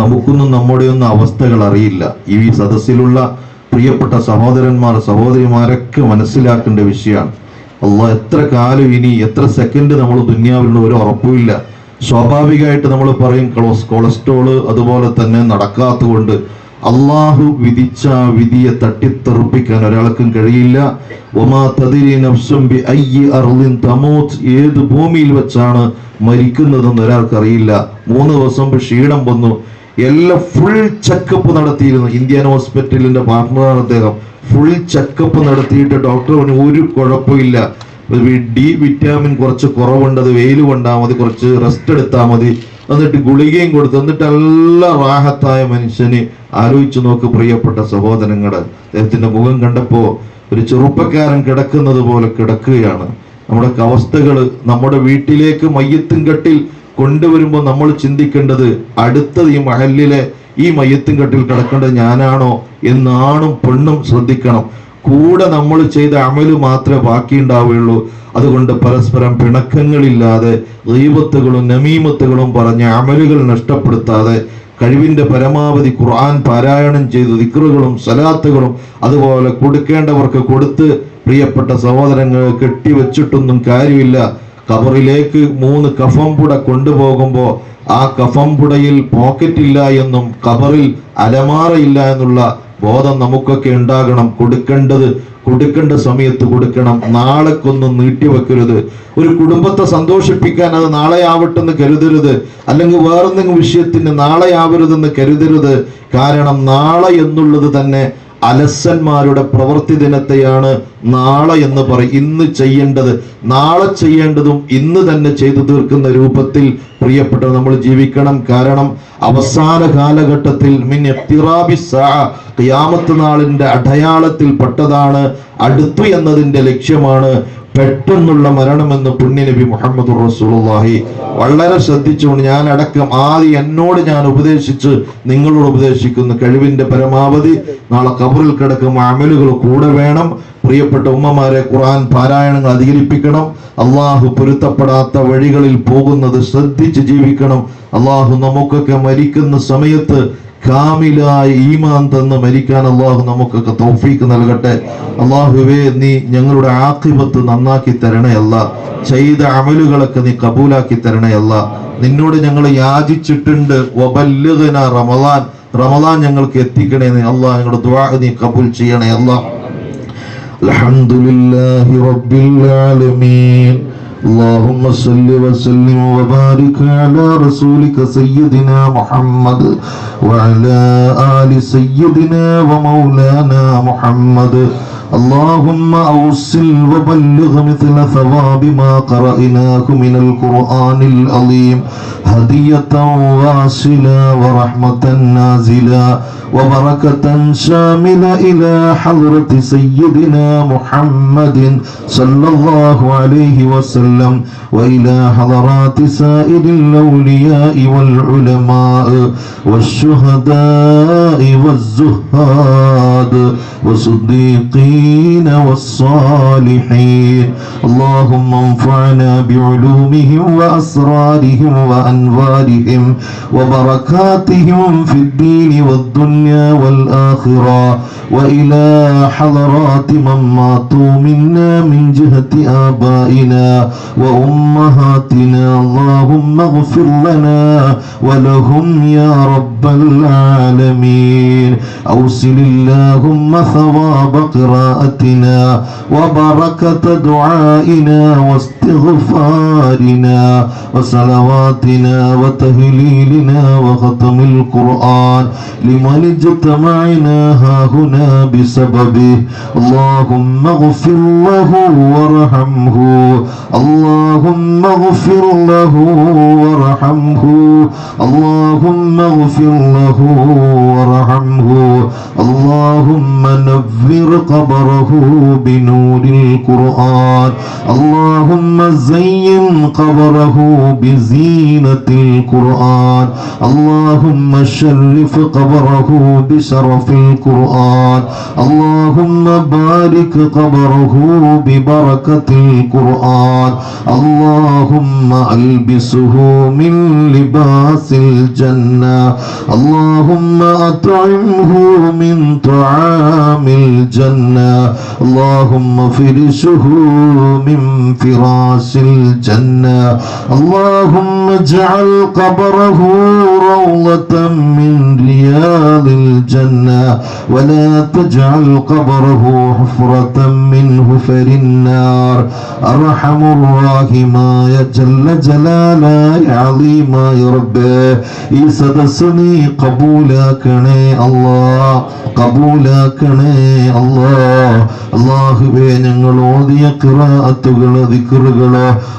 നമുക്കൊന്നും നമ്മുടെ ഒന്നും അവസ്ഥകൾ അറിയില്ല. ഈ സദസ്സിലുള്ള പ്രിയപ്പെട്ട സഹോദരന്മാർ സഹോദരിമാരൊക്കെ മനസ്സിലാക്കേണ്ട വിഷയമാണ്. അള്ളാഹ് എത്ര കാലം ഇനി എത്ര സെക്കൻഡ് നമ്മൾ ദുന്യാവിലുള്ള ഒരു ഉറപ്പുമില്ല. സ്വാഭാവികമായിട്ട് നമ്മൾ പറയും കൊളോസ് കൊളസ്ട്രോൾ അതുപോലെ തന്നെ നടക്കാത്തതുകൊണ്ട് അള്ളാഹു വിധിച്ച വിധിയെ തട്ടിത്തെറുപ്പിക്കാൻ ഒരാൾക്കും കഴിയില്ല. ഏത് ഭൂമിയിൽ വെച്ചാണ് മരിക്കുന്നതെന്ന് ഒരാൾക്കറിയില്ല. മൂന്ന് ദിവസം ക്ഷീണം വന്നു. എല്ലാം ഫുൾ ചെക്കപ്പ് നടത്തിയിരുന്നു. ഇന്ത്യൻ ഹോസ്പിറ്റലിന്റെ പാർട്ണറാണ് അദ്ദേഹം. ഫുൾ ചെക്കപ്പ് നടത്തിയിട്ട് ഡോക്ടർ പറഞ്ഞു ഒരു കുഴപ്പമില്ല. ഡി വിറ്റാമിൻ കുറച്ച് കുറവുണ്ട്. അത് വെയിൽ കൊണ്ടാൽ മതി. കുറച്ച് റെസ്റ്റ് എടുത്താൽ മതി. എന്നിട്ട് ഗുളികയും കൊടുത്ത്. എന്നിട്ട് എല്ലാ റാഹത്തായ മനുഷ്യന് ആലോചിച്ചു നോക്ക് പ്രിയപ്പെട്ട സഹോദരങ്ങളെ. അദ്ദേഹത്തിന്റെ മുഖം കണ്ടപ്പോ ഒരു ചെറുപ്പക്കാരൻ കിടക്കുന്നത് പോലെ കിടക്കുകയാണ്. നമ്മുടെ അവസ്ഥകൾ നമ്മുടെ വീട്ടിലേക്ക് മയ്യത്തും കെട്ടിൽ കൊണ്ടുവരുമ്പോൾ നമ്മൾ ചിന്തിക്കേണ്ടത് അടുത്തത് ഈ മഹലിലെ ഈ മയ്യത്തും കെട്ടിൽ കിടക്കേണ്ടത് ഞാനാണോ എന്നാണും പെണ്ണും ശ്രദ്ധിക്കണം. കൂടെ നമ്മൾ ചെയ്ത അമൽ മാത്രമേ ബാക്കിയുണ്ടാവുകയുള്ളൂ. അതുകൊണ്ട് പരസ്പരം പിണക്കങ്ങളില്ലാതെ ദൈവത്തുകളും നമീമത്തുകളും പറഞ്ഞ അമലുകൾ നഷ്ടപ്പെടുത്താതെ കഴിവിന്റെ പരമാവധി ഖുർആൻ പാരായണം ചെയ്ത് ദിക്റുകളും സലാത്തുകളും അതുപോലെ കൊടുക്കേണ്ടവർക്ക് കൊടുത്ത് പ്രിയപ്പെട്ട സഹോദരങ്ങൾ കെട്ടിവെച്ചിട്ടൊന്നും കാര്യമില്ല. കബറിലേക്ക് മൂന്ന് കഫംപുട കൊണ്ടുപോകുമ്പോൾ ആ കഫംപുടയിൽ പോക്കറ്റ് ഇല്ല എന്നും കബറിൽ അലമാറയില്ല എന്നുള്ള ബോധം നമുക്കൊക്കെ ഉണ്ടാകണം. കൊടുക്കേണ്ടത് കൊടുക്കേണ്ട സമയത്ത് കൊടുക്കണം. നാളെക്കൊന്നും നീട്ടിവെക്കരുത്. ഒരു കുടുംബത്തെ സന്തോഷിപ്പിക്കാൻ അത് നാളെ ആവട്ടെന്ന് കരുതരുത്. അല്ലെങ്കിൽ വേറെന്തെങ്കിലും വിഷയത്തിന് നാളെ ആവരുതെന്ന് കരുതരുത്. കാരണം നാളെ എന്നുള്ളത് തന്നെ അലസന്മാരുടെ പ്രവൃത്തി ദിനത്തെയാണ് നാളെ എന്ന് പറയും. ഇന്ന് ചെയ്യേണ്ടത് നാളെ ചെയ്യേണ്ടതും ഇന്ന് തന്നെ ചെയ്തു തീർക്കുന്ന രൂപത്തിൽ പ്രിയപ്പെട്ട നമ്മൾ ജീവിക്കണം. കാരണം അവസാന കാലഘട്ടത്തിൽ മിൻ ഖിയാമത്ത് നാളിന്റെ അടയാളത്തിൽ പെട്ടതാണ് അടുത്തു എന്നതിന്റെ ലക്ഷ്യമാണ് പെട്ടെന്നുള്ള മരണമെന്ന് പുണ്യനബി മുഹമ്മദ് റസൂലുള്ളാഹി. വളരെ ശ്രദ്ധിച്ചുകൊണ്ട് ഞാൻ അടക്കം ആദ്യം എന്നോട് ഞാൻ ഉപദേശിച്ച് നിങ്ങളോട് ഉപദേശിക്കുന്നു. കഴിവിന്റെ പരമാവധി. നാളെ കബറിൽ കിടക്കും അമലുകൾ കൂടെ വേണം. പ്രിയപ്പെട്ട ഉമ്മമാരെ ഖുർആൻ പാരായണങ്ങൾ അധികരിപ്പിക്കണം. അള്ളാഹു പൊരുത്തപ്പെടാത്ത വഴികളിൽ പോകുന്നത് ശ്രദ്ധിച്ച് ജീവിക്കണം. അള്ളാഹു നമുക്കൊക്കെ മരിക്കുന്ന സമയത്ത് കാമിലായ ഈമാൻ തന്ന് മരിക്കാൻ അള്ളാഹു നമുക്കൊക്കെ തോഫീക്ക് നൽകട്ടെ. അള്ളാഹുവേ നീ ഞങ്ങളുടെ ആക്കിപത്ത് നന്നാക്കി തരണയല്ല. ചെയ്ത അമലുകളൊക്കെ നീ കബൂലാക്കി തരണയല്ല. നിന്നോട് ഞങ്ങൾ യാചിച്ചിട്ടുണ്ട്. ഒബല്ലുകന റമദാൻ. റമദാൻ ഞങ്ങൾക്ക് എത്തിക്കണേ നീ അള്ളാഹ് ഞങ്ങളുടെ ദുവാ നീ കബൂൽ ചെയ്യണേ അള്ളാഹ് അലഹമുല്ലാഹി റബ്ബിൽ ആലമീൻ. اللهم صل وسلم وبارك على رسولك سيدنا محمد وعلى آل سيدنا ومولانا محمد اللهم أوصل وبلغ مثل ثواب ما قرأناه من القرآن العظيم. هدية واصلة ورحمة نازلة وبركة شاملة إلى حضرة سيدنا محمد صلى الله عليه وسلم وإلى حضرات سائر الأولياء والعلماء والشهداء والزهاد والصديقين والصالحين. اللهم انفعنا بعلومهم وأسرارهم وأنوارهم وبركاتهم في الدين والدنيا والآخرة. وإلى حضرات من ماتوا منا من جهة آبائنا وأمهاتنا. اللهم اغفر لنا ولهم يا رب العالمين. أوصل اللهم ثواب قراءتنا وبركة دعائنا واستغفارنا وصلواتنا وتهليلنا وختم القرآن لمن اجتمعنا ها هنا بسببه اللهم اغفر له وارحمه اللهم اغفر له وارحمه اللهم اغفر له وارحمه اللهم نفر قبره قبره بنور القرآن اللهم زين قبره بزينة القرآن اللهم شرف قبره بشرف القرآن اللهم بارك قبره ببركة القرآن اللهم ألبسه من لباس الجنة اللهم أطعمه من طعام الجنة اللهم فرسه من فراس الجنة. اللهم اجعل قبره روضة من رياض الجنة. ولا تجعل قبره حفرة من حفر النار. أرحم الراحمة يا جل جلاله عظيم يا ربي ഈ സദസ്സിനെ الله. قبولك കബൂലാക്കണേ الله. അള്ളാഹുവേ ഞങ്ങൾ ഓതിയ കിറാത്തുകൾ ദിക്കറുകൾ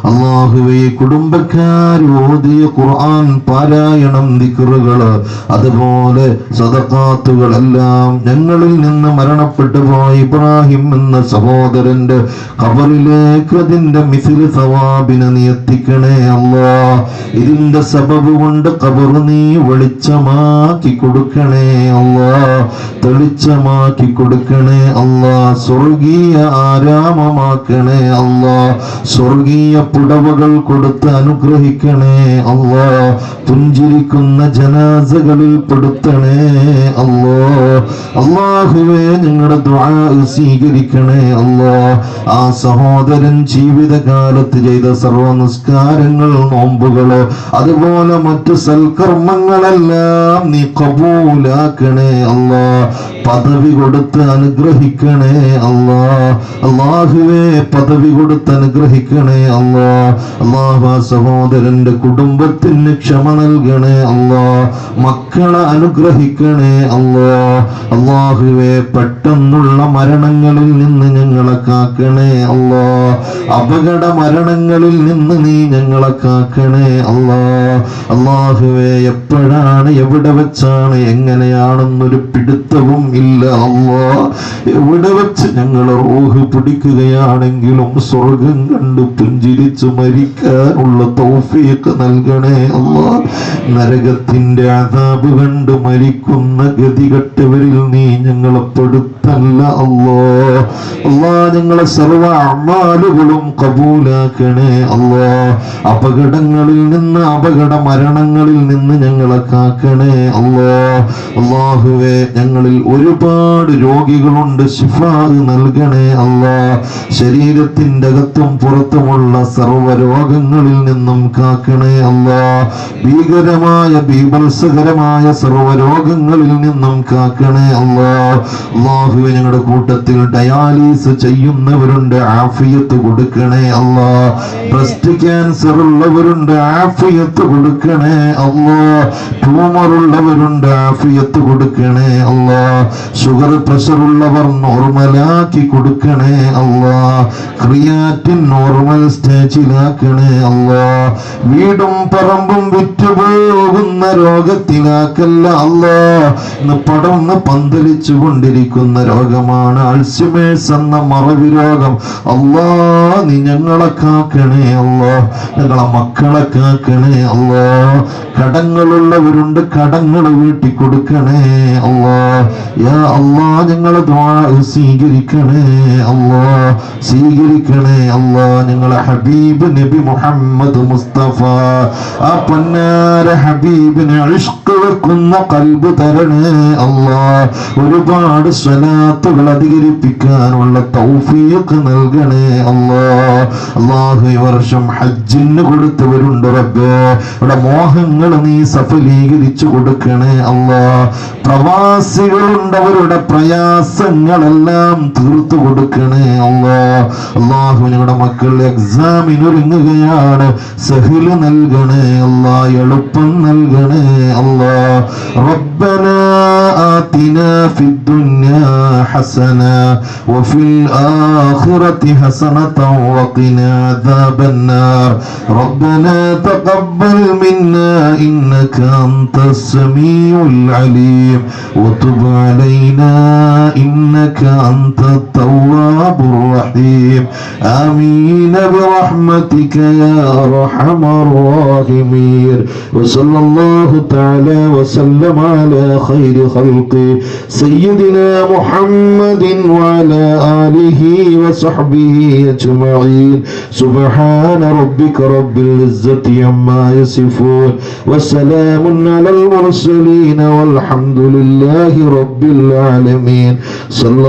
അള്ളാഹുവേ കുടുംബക്കാർ ഓതിയ ഖുർആൻ പാരായണം ദിക്കറുകൾ അതുപോലെ സദക്കാത്തുകളെല്ലാം ഞങ്ങളിൽ നിന്ന് മരണപ്പെട്ടു പോയ ഇബ്രാഹിം എന്ന സഹോദരന്റെ കബറിലേക്ക് അതിന്റെ മിസിൽ സവാബിനെ നീ എത്തിക്കണേ അല്ലാ. ഇതിന്റെ സബബ് കൊണ്ട് കബർ നീ വെളിച്ചമാക്കി കൊടുക്കണേ അല്ലാ. തെളിച്ചമാക്കി കൊടുക്കണേ അല്ലാ. സ്വർഗീയ ആരാമമാക്കണേ അല്ലാ സ്വർഗീയ പുടവകൾ കൊടുത്ത് അനുഗ്രഹിക്കണേ അല്ലാ പുഞ്ചിരിക്കുന്ന ജനാസകളിൽ പെടുത്തണേ അല്ലാ അള്ളാഹുവേ ഞങ്ങളുടെ ദ്വാ സ്വീകരിക്കണേ അല്ലാ ആ സഹോദരൻ ജീവിതകാലത്ത് ചെയ്ത സർവ നിസ്കാരങ്ങൾ നോമ്പുകൾ അതുപോലെ മറ്റു സൽക്കർമ്മങ്ങളെല്ലാം നീ കബൂലാക്കണേ അല്ലാ പദവി കൊടുത്ത് അനുഗ്രഹിക്കണേ അല്ലാ. അള്ളാഹുവേ പദവി കൊടുത്ത് അനുഗ്രഹിക്കണേ അള്ളാ അള്ളാഹു സഹോദരന്റെ കുടുംബത്തിന് ക്ഷമ നൽകണേ അള്ളാ മക്കളെ അനുഗ്രഹിക്കണേ അള്ളാ അള്ളാഹുവേ പെട്ടെന്നുള്ള മരണങ്ങളിൽ നിന്ന് ഞങ്ങളെ കാക്കണേ അള്ളാ അപകട മരണങ്ങളിൽ നിന്ന് നീ ഞങ്ങളെ കാക്കണേ അള്ളാ അള്ളാഹുവേ എപ്പോഴാണ് എവിടെ വെച്ചാണ് എങ്ങനെയാണെന്നൊരു പിടുത്തവും ഇല്ല അല്ലാ. എവിടെ വെച്ച് ഞങ്ങൾ റൂഹ് പിടിക്കുകയാണെങ്കിലും സ്വർഗം കണ്ട് പുഞ്ചിരിച്ചു മരിക്കാനുള്ള തൗഫീഖ് നൽകണേ അല്ലാ നരകത്തിന്റെ അതാബ് കണ്ട് മരിക്കുന്ന ഗതികെട്ടവരിൽ നീ ഞങ്ങളെ പെടുത്തല്ല അല്ലോ അല്ലാ ഞങ്ങളെ സർവ അമാലുകളും കബൂലാക്കണേ അല്ലോ അപകടങ്ങളിൽ നിന്ന് അപകട മരണങ്ങളിൽ നിന്ന് ഞങ്ങളെ കാക്കണേ അല്ലോ അള്ളാഹുവേ ഞങ്ങളിൽ ഒരുപാട് രോഗികളുണ്ട്. ശിഫാ നൽകണേ അല്ലാ. ശരീരത്തിന്റെ അകത്തും പുറത്തുമുള്ള സർവ രോഗങ്ങളിൽ നിന്നും കാക്കണേ അല്ലാ. ഭീകരമായ ബീഭത്സകരമായ സർവ രോഗങ്ങളിൽ നിന്നും കാക്കണേ അല്ലാ. അള്ളാഹുവെ ഞങ്ങളുടെ കൂട്ടത്തിൽ ഡയാലിസ് ചെയ്യുന്നവരുണ്ട് ആഫിയത്ത് കൊടുക്കണേ അല്ലാ. ബ്രസ്റ്റ് ക്യാൻസർ ഉള്ളവരുണ്ട് ആഫിയത്ത് കൊടുക്കണേ അല്ലാ. ട്യൂമർ ഉള്ളവരുണ്ട് ആഫിയത്ത് കൊടുക്കണേ അല്ലാ. ഷുഗർ പ്രഷർ ഉള്ളവർ നോർമലാക്കി കൊടുക്കണേ അല്ലാ. ക്രിയാറ്റിൻ നോർമൽ സ്റ്റേജിലാക്കണേ അല്ലാ. വീടും പറമ്പും വിറ്റുപോകുന്ന രോഗത്തിലാക്കല്ല അല്ലാ. ഇന്ന് പടർന്ന് പന്തലിച്ചു കൊണ്ടിരിക്കുന്ന രോഗമാണ് അൾസിമേഴ്സ് എന്ന മറവി രോഗം. അല്ലാ നീ ഞങ്ങളെ കാക്കണേ അല്ലാ. ഞങ്ങളെ മക്കളെ കാക്കണേ അല്ലാ. കടങ്ങളുള്ളവരുണ്ട് കടങ്ങൾ വീട്ടി കൊടുക്കണേ അല്ലാ. യാ അല്ലാ ഞങ്ങളെ ദ്വാ സ്വീകരിക്കണേ അള്ളാ സ്വീകരിക്കണേ അള്ളാ ഞങ്ങളെ ഹബീബ് നബി മുഹമ്മദ് മുസ്തഫ ആ പൊന്നാര ഹബീബിനെ അഴിഷ്കുന്ന കൽബ് തരണേ അള്ളാ ഒരുപാട് സ്വലാത്തുകൾ അധികരിപ്പിക്കാനുള്ള തൗഫീഖ് നൽകണേ അള്ളാ അള്ളാഹു ഈ വർഷം ഹജ്ജിന് കൊടുത്തവരുണ്ട് റബ്ബേ. ഇവിടെ മോഹങ്ങൾ നീ സഫലീകരിച്ചു കൊടുക്കണേ അള്ളാ പ്രവാസികളുണ്ട് അവരുടെ പ്രയാസങ്ങളെല്ലാം തീർത്തു കൊടുക്കണേ അല്ലാ അള്ളാഹു ഞങ്ങളുടെ മക്കൾ എക്സാമിന് ഒരുങ്ങുകയാണ് സഹില് നൽകണേ അല്ലാ എളുപ്പം നൽകണേ അല്ലാ ربنا آتنا في الدنيا حسنة وفي الآخرة حسنة وقنا عذاب النار ربنا تقبل منا إنك أنت السميع العليم وتب علينا إنك أنت التواب الرحيم. آمين برحمتك يا أرحم الراحمين. وصلى الله تعالى وسلم على خير خلقه سيدنا محمد وعلى آله وصحبه أجمعين. سبحان ربك رب العزة عما يصفون. وسلام على المرسلين والحمد لله رب العالمين. صلى